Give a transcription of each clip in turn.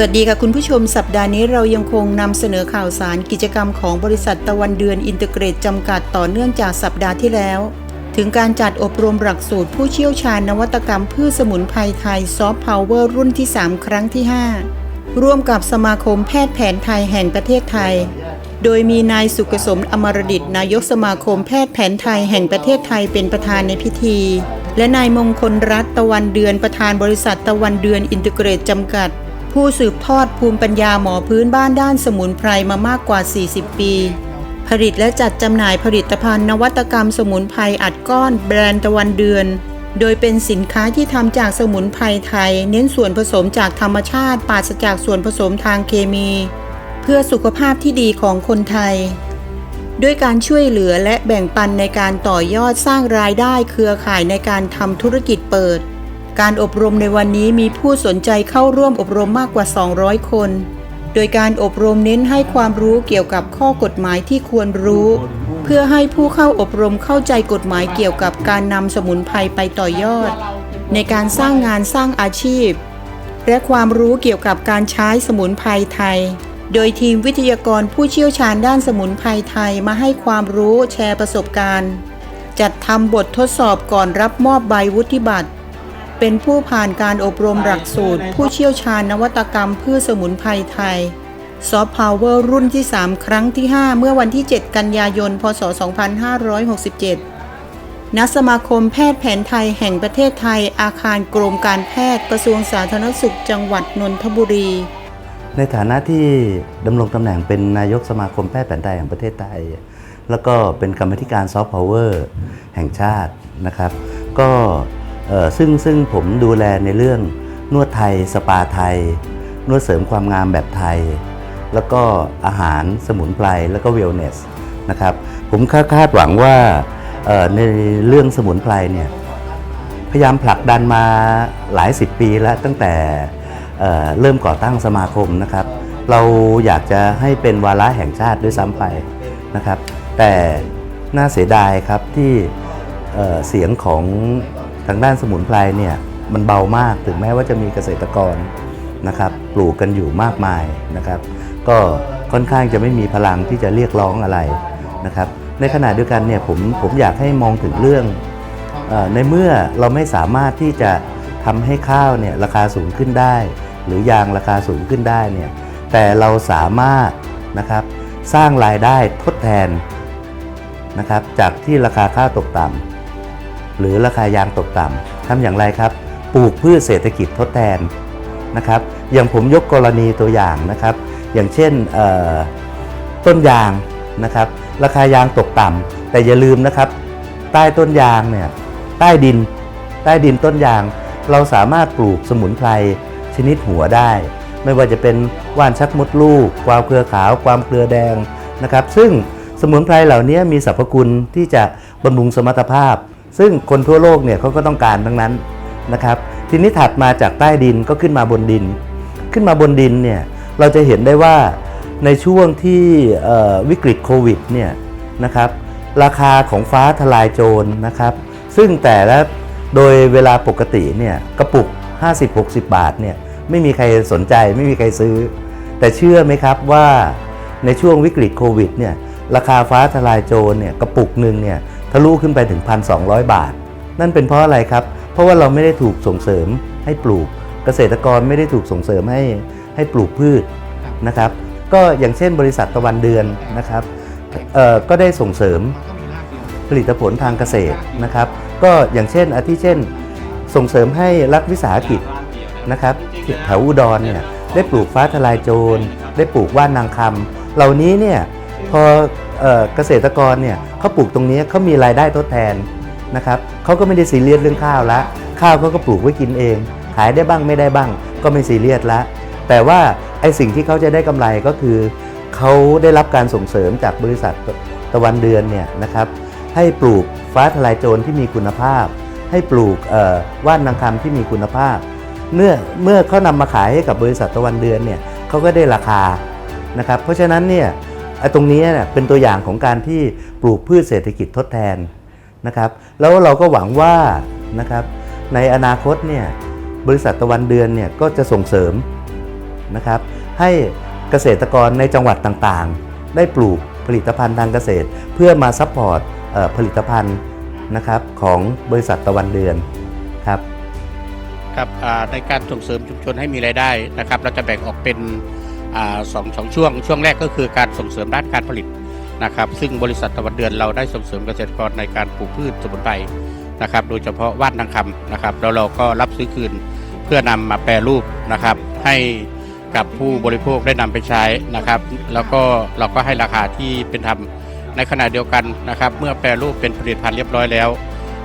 สวัสดีค่ะคุณผู้ชมสัปดาห์นี้เรายังคงนำเสนอข่าวสารกิจกรรมของบริษัทตะวันเดือนอินเตอร์เกรตจำกัดต่อเนื่องจากสัปดาห์ที่แล้ว ถึงการจัดอบรมหลักสูตรผู้เชี่ยวชาญนวัตกรรมพืชสมุนไพรไทยซอฟต์พาวเวอร์รุ่นที่ 3 ครั้งที่ 5 ร่วมกับสมาคมแพทย์แผนไทยแห่งประเทศไทย โดยมีนายสุกสมอมรดิตนายกสมาคมแพทย์แผนไทยแห่งประเทศไทยเป็นประธานในพิธี และนายมงคลรัตน์ตะวันเดือนประธานบริษัทตะวันเดือนอินเตอร์เกรตจำกัด ผู้สืบทอดภูมิปัญญาหมอพื้นบ้านด้านสมุนไพรมามากกว่า 40 ปี ผลิตและจัดจำหน่ายผลิตภัณฑ์นวัตกรรมสมุนไพรอัดก้อนแบรนด์ตะวันเดือน โดยเป็นสินค้าที่ทำจากสมุนไพรไทย เน้นส่วนผสมจากธรรมชาติปราศจากส่วนผสมทางเคมี เพื่อสุขภาพที่ดีของคนไทยด้วยการช่วยเหลือและแบ่งปันในการต่อยอดสร้างรายได้เครือข่ายในการทำธุรกิจเปิด การอบรมในวันนี้มีผู้สนใจเข้าร่วมอบรมมากกว่า 200 คน โดยการอบรมเน้นให้ความรู้เกี่ยวกับข้อกฎหมายที่ควรรู้ เพื่อให้ผู้เข้าอบรมเข้าใจกฎหมายเกี่ยวกับการนำสมุนไพรไปต่อยอด ในการสร้างงานสร้างอาชีพ และความรู้เกี่ยวกับการใช้สมุนไพรไทย โดยทีมวิทยากรผู้เชี่ยวชาญด้านสมุนไพรไทยมาให้ความรู้แชร์ประสบการณ์ จัดทำบททดสอบก่อนรับมอบใบวุฒิบัตร เป็นผู้ผ่านการอบรมหลักสูตร ผู้เชี่ยวชาญนวัตกรรมพืชสมุนไพรไทยซอฟต์พาวเวอร์รุ่นที่ 3 ครั้งที่ 5 เมื่อวันที่ 7 กันยายน พศ 2567 ณ สมาคมแพทย์แผนไทยแห่งประเทศไทย อาคารกรมการแพทย์กระทรวงสาธารณสุขจังหวัดนนทบุรี ในฐานะที่ดำรงตำแหน่งเป็นนายกสมาคมแพทย์แผนไทยแห่งประเทศไทย แล้วก็เป็นกรรมธิการซอฟต์พาวเวอร์แห่งชาตินะครับ ก็ ซึ่งซึ่งผมดูแลในเรื่องนวดไทย สปาไทย นวดเสริมความงามแบบไทย แล้วก็อาหารสมุนไพรแล้วก็เวลเนสนะครับผมคาดหวังว่าในเรื่องสมุนไพรเนี่ยพยายามผลักดันมาหลายสิบปีแล้วตั้งแต่เริ่มก่อตั้งสมาคมนะครับ เราอยากจะให้เป็นวาระแห่งชาติด้วยซ้ำไปนะครับ แต่น่าเสียดายครับที่เสียงของ ทางด้านสมุนไพรเนี่ยมันเบามากถึงแม้ว่าจะมีเกษตรกรนะครับปลูกกันอยู่มากมายนะครับ ก็ค่อนข้างจะไม่มีพลังที่จะเรียกร้องอะไรนะครับ ในขณะเดียวกันเนี่ยผมผมอยากให้มองถึงเรื่องอในเมื่อเราไม่สามารถที่จะทำให้ข้าวเนี่ยราคาสูงขึ้นได้ หรือยางราคาสูงขึ้นได้เนี่ยแต่เราสามารถนะครับสร้างรายได้ทดแทนนะครับจากที่ราคาข้าวตกต่ำ หรือราคายางตกต่ำทำอย่างไรครับ ปลูกพืชเศรษฐกิจทดแทนนะครับอย่างผมยกกรณีตัวอย่างนะครับ อย่างเช่นต้นยางนะครับ ราคายางตกต่ำแต่อย่าลืมนะครับ ใต้ต้นยางเนี่ยใต้ดิน ใต้ดินต้นยาง เราสามารถปลูกสมุนไพรชนิดหัวได้ ไม่ว่าจะเป็นว่านชักมดลูก ความเครือขาว ความเครือแดงนะครับ ซึ่งสมุนไพรเหล่านี้มีสรรพคุณที่จะบำรุงสมรรถภาพ ซึ่งคนทั่วโลกเนี่ยเขาก็ต้องการทั้งนั้นนะครับ ทีนี้ถัดมาจากใต้ดินก็ขึ้นมาบนดิน ขึ้นมาบนดินเนี่ยเราจะเห็นได้ว่าในช่วงที่วิกฤตโควิดเนี่ยนะครับราคาของฟ้าทลายโจรนะครับ ซึ่งแต่ละโดยเวลาปกติเนี่ยกระปุก 50-60 บาทเนี่ยไม่มีใครสนใจไม่มีใครซื้อ แต่เชื่อไหมครับว่าในช่วงวิกฤตโควิดเนี่ยราคาฟ้าทลายโจรเนี่ยกระปุกหนึ่งเนี่ย ทะลุขึ้นไปถึง 1,200 บาท นั่นเป็นเพราะอะไรครับ เพราะว่าเราไม่ได้ถูกส่งเสริมให้ปลูก เกษตรกรไม่ได้ถูกส่งเสริมให้ให้ปลูกพืชนะครับ ก็อย่างเช่นบริษัทตะวันเดือนนะครับเอ่อก็ได้ส่งเสริมผลิตผลทางเกษตรนะครับ ก็อย่างเช่นอาทิเช่น ส่งเสริมให้รัฐวิสาหกิจนะครับแถวอุดรเนี่ยได้ปลูกฟ้าทลายโจร ได้ปลูกว่านนางคำเหล่านี้เนี่ยพอ เกษตรกรเนี่ยเขาปลูกตรงนี้เขามีรายได้ทดแทนนะครับเขาก็ไม่ได้ซีเรียสเรื่องข้าวละข้าวเขาก็ปลูกไว้กินเอง ขายได้บ้างไม่ได้บ้าง ก็ไม่ซีเรียสละแต่ว่าไอ้สิ่งที่เขาจะได้กำไรก็คือเขาได้รับการส่งเสริมจากบริษัทตะวันเดือนเนี่ยนะครับให้ปลูกฟ้าทลายโจรที่มีคุณภาพ ให้ปลูกว่านนางคำที่มีคุณภาพ เมื่อเมื่อเขานำมาขายให้กับบริษัทตะวันเดือนเนี่ยเขาก็ได้ราคานะครับเพราะฉะนั้นเนี่ย ตรงนี้เนี่ยเป็นตัวอย่างของการที่ปลูกพืชเศรษฐกิจทดแทนนะครับแล้วเราก็หวังว่านะครับในอนาคตเนี่ยบริษัทตะวันเดือนเนี่ยก็จะส่งเสริมนะครับให้เกษตรกรในจังหวัดต่างๆ ได้ปลูกผลิตภัณฑ์ทางเกษตร เพื่อมาซัพพอร์ตผลิตภัณฑ์นะครับของบริษัทตะวันเดือนครับครับในการส่งเสริมชุมชนให้มีรายได้นะครับ เราจะแบ่งออกเป็น สองสองช่วงช่วงแรกก็คือการส่งเสริมด้านการผลิตนะครับซึ่งบริษัทตะวันเดือนเราได้ส่งเสริมเกษตรกรในการปลูกพืชสมุนไพรนะครับโดยเฉพาะว่านนางคำนะครับแล้วเราก็รับซื้อคืนเพื่อนำมาแปรรูปนะครับให้กับผู้บริโภคได้นำไปใช้นะครับแล้วก็เราก็ให้ราคาที่เป็นธรรมในขณะเดียวกันนะครับเมื่อแปรรูปเป็นผลิตภัณฑ์เรียบร้อยแล้ว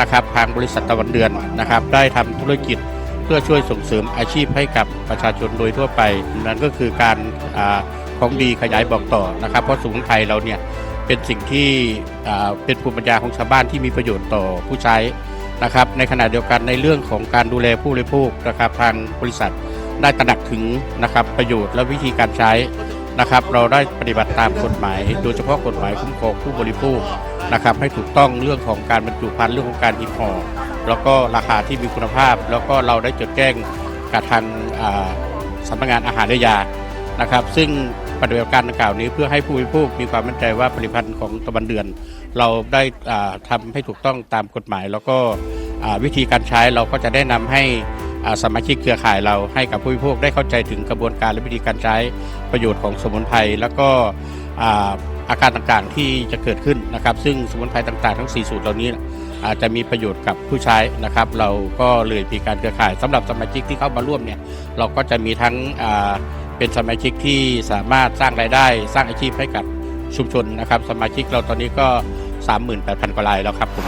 นะครับทางบริษัทตะวันเดือนนะครับได้ทำธุรกิจ เพื่อช่วยส่งเสริมอาชีพให้กับประชาชนโดยทั่วไป นั่นก็คือการอของดีขยายบอกต่อนะครับ เพราะสมุนไพรเราเนี่ยเป็นสิ่งที่เป็นภูมิปัญญาของชาวบ้านที่มีประโยชน์ต่อผู้ใช้นะครับในขณะเดียวกันในเรื่องของการดูแลผู้บริโภคนะครับทางบริษัทได้ตระหนักถึงนะครับประโยชน์และวิธีการใช้ นะครับ เราได้ปฏิบัติตามกฎหมาย โดยเฉพาะกฎหมายคุ้มครองผู้บริโภคนะครับ ให้ถูกต้องเรื่องของการบรรจุภัณฑ์เรื่องของการหีบห่อแล้วก็ราคาที่มีคุณภาพ แล้วก็เราได้จดแจ้งกับทางสำนักงานอาหารและยานะครับ ซึ่งปฏิบัติการดังกล่าวนี้เพื่อให้ผู้บริโภคมีความมั่นใจว่าผลิตภัณฑ์ของตะวันเดือน เราได้ทำาให้ถูกต้องตามกฎหมาย แล้วก็วิธีการใช้เราก็จะได้นำให้ สมาชิกเครือข่ายเราให้กับผู้บริโภคได้เข้าใจถึงกระบวนการและวิธีการใช้ประโยชน์ของสมุนไพรแล้วก็อาการต่างๆที่จะเกิดขึ้นนะครับ ซึ่งสมุนไพรต่างๆ ทั้ง 4 สูตรเหล่านี้อาจจะมีประโยชน์กับผู้ใช้นะครับ เราก็เลยมีการเครือข่ายสำหรับสมาชิกที่เข้ามาร่วมเนี่ยเราก็จะมีทั้งเป็นสมาชิกที่สามารถสร้างรายได้สร้างอาชีพให้กับชุมชนนะครับ สมาชิกเราตอนนี้ก็ 38,000 กว่ารายแล้วครับผม